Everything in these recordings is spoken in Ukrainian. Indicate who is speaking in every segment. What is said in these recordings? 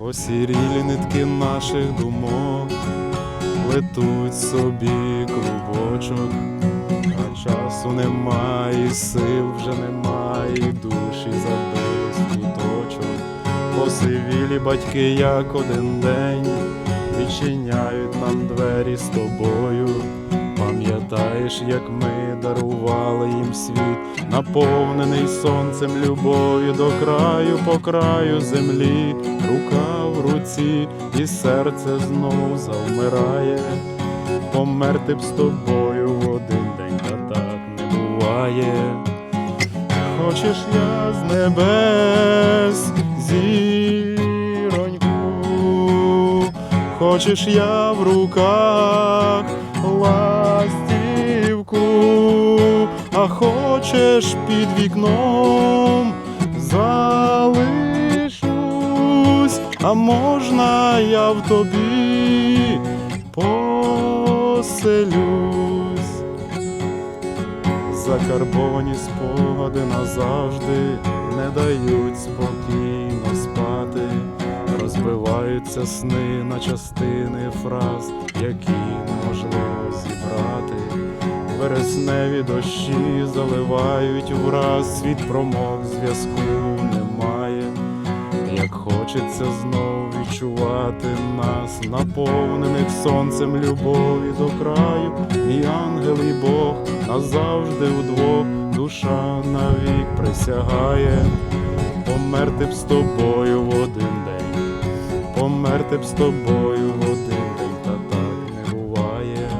Speaker 1: Посірілі нитки наших думок, плетуть собі клубочок, а часу немає, сил вже немає, душі забились в куточок. Посивілі батьки, як один день, відчиняють нам двері з тобою. Пам'ятаєш, як ми дарували їм світ, наповнений сонцем любові до краю, по краю землі, рука в руці, і серце знов завмирає. Померти б з тобою в один день, та так не буває. Хочеш я з небес зіроньку, хочеш я в руках ластівку, а хочеш під вікном а можна я в тобі поселюсь. Закарбовані спогади назавжди не дають спокійно спати, розбиваються сни на частини фраз, які неможливо зібрати. Вересневі дощі заливають враз, світ промок, зв'язку хочеться знов відчувати нас, наповнених сонцем любові до краю, і ангел, і Бог назавжди вдвох, душа навік присягає, померти б з тобою в один день, померти б з тобою в один день, та так не буває.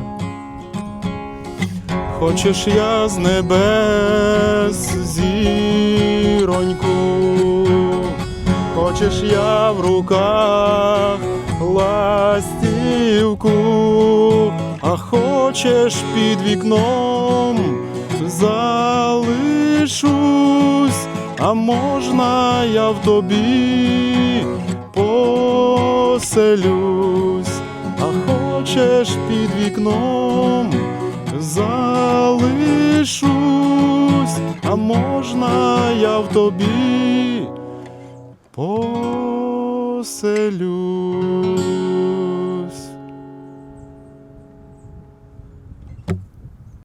Speaker 1: Хочеш я з небес зіроньку, хочеш я в руках ластівку, а хочеш під вікном залишусь, а можна я в тобі поселюсь, а хочеш під вікном залишусь, а можна я в тобі оселю.